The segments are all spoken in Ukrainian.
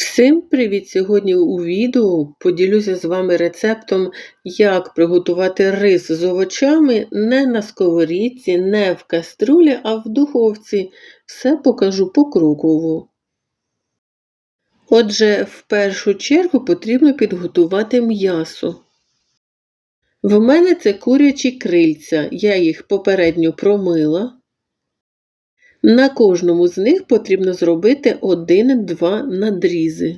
Всім привіт! Сьогодні у відео поділюся з вами рецептом, як приготувати рис з овочами не на сковорідці, не в каструлі, а в духовці. Все покажу покроково. Отже, в першу чергу потрібно підготувати м'ясо. В мене це курячі крильця, я їх попередньо промила. На кожному з них потрібно зробити 1-2 надрізи.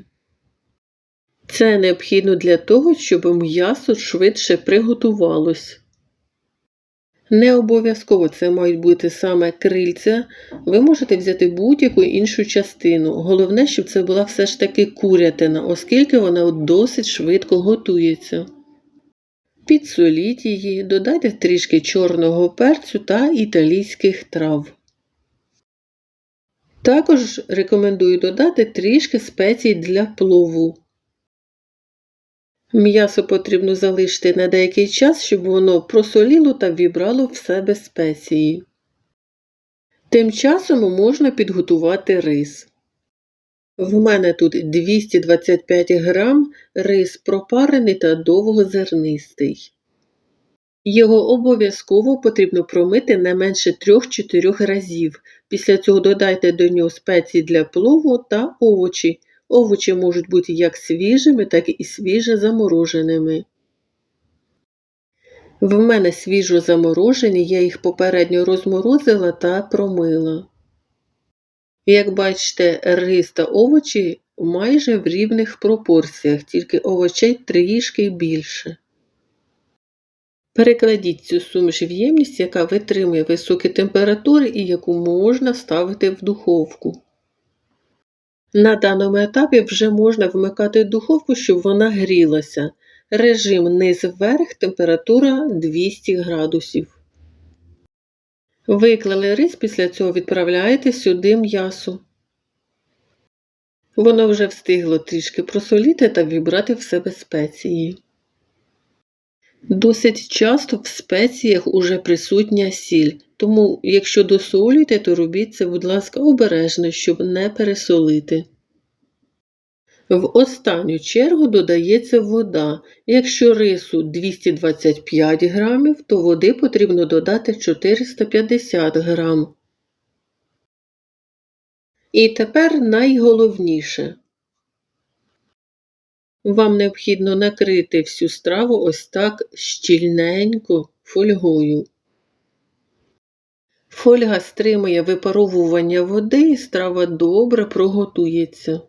Це необхідно для того, щоб м'ясо швидше приготувалось. Не обов'язково це мають бути саме крильця, ви можете взяти будь-яку іншу частину. Головне, щоб це була все ж таки курятина, оскільки вона досить швидко готується. Підсоліть її, додайте трішки чорного перцю та італійських трав. Також рекомендую додати трішки спецій для плову. М'ясо потрібно залишити на деякий час, щоб воно просоліло та вібрало в себе спеції. Тим часом можна підготувати рис. В мене тут 225 грам рис пропарений та довгозернистий. Його обов'язково потрібно промити не менше 3-4 разів. Після цього додайте до нього спеції для плову та овочі. Овочі можуть бути як свіжими, так і свіже замороженими. В мене свіжо заморожені, я їх попередньо розморозила та промила. Як бачите, рис та овочі майже в рівних пропорціях, тільки овочей трішки більше. Перекладіть цю суміш в ємність, яка витримує високі температури і яку можна ставити в духовку. На даному етапі вже можна вмикати духовку, щоб вона грілася. Режим низ вверх, температура 200 градусів. Виклали рис, після цього відправляєте сюди м'ясо. Воно вже встигло трішки просоліти та вібрати в себе спеції. Досить часто в спеціях уже присутня сіль, тому, якщо досолюєте, то робіть це, будь ласка, обережно, щоб не пересолити. В останню чергу додається вода. Якщо рису 225 грамів, то води потрібно додати 450 грам. І тепер найголовніше. Вам необхідно накрити всю страву ось так щільненько фольгою. Фольга стримує випаровування води і страва добре проготується.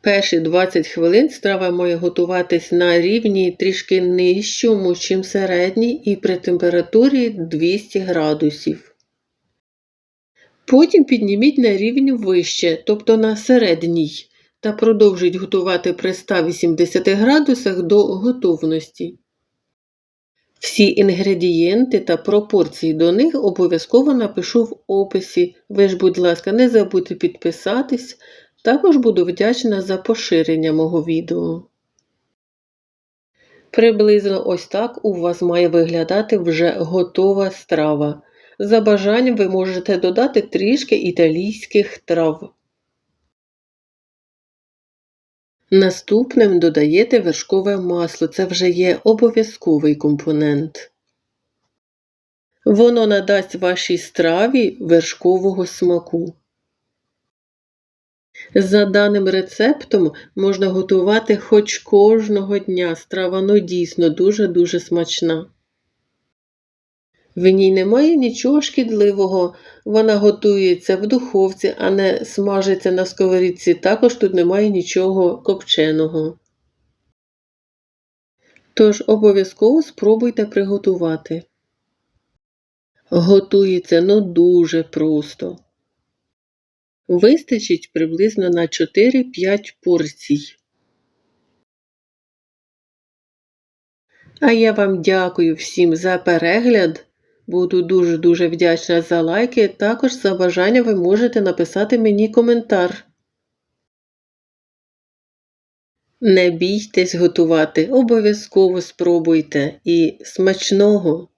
Перші 20 хвилин страва має готуватись на рівні трішки нижчому, чим середній, і при температурі 200 градусів. Потім підніміть на рівень вище, тобто на середній та продовжують готувати при 180 градусах до готовності. Всі інгредієнти та пропорції до них обов'язково напишу в описі. Ви ж, будь ласка, не забудьте підписатись, також буду вдячна за поширення мого відео. Приблизно ось так у вас має виглядати вже готова страва. За бажанням ви можете додати трішки італійських трав. Наступним додаєте вершкове масло, це вже є обов'язковий компонент. Воно надасть вашій страві вершкового смаку. За даним рецептом можна готувати хоч кожного дня. Страва ну дійсно дуже-дуже смачна. В ній немає нічого шкідливого, вона готується в духовці, а не смажиться на сковорідці, також тут немає нічого копченого. Тож обов'язково спробуйте приготувати. Готується ну дуже просто. Вистачить приблизно на 4-5 порцій. А я вам дякую всім за перегляд. Буду дуже-дуже вдячна за лайки. Також за бажання ви можете написати мені коментар. Не бійтесь готувати, обов'язково спробуйте і смачного!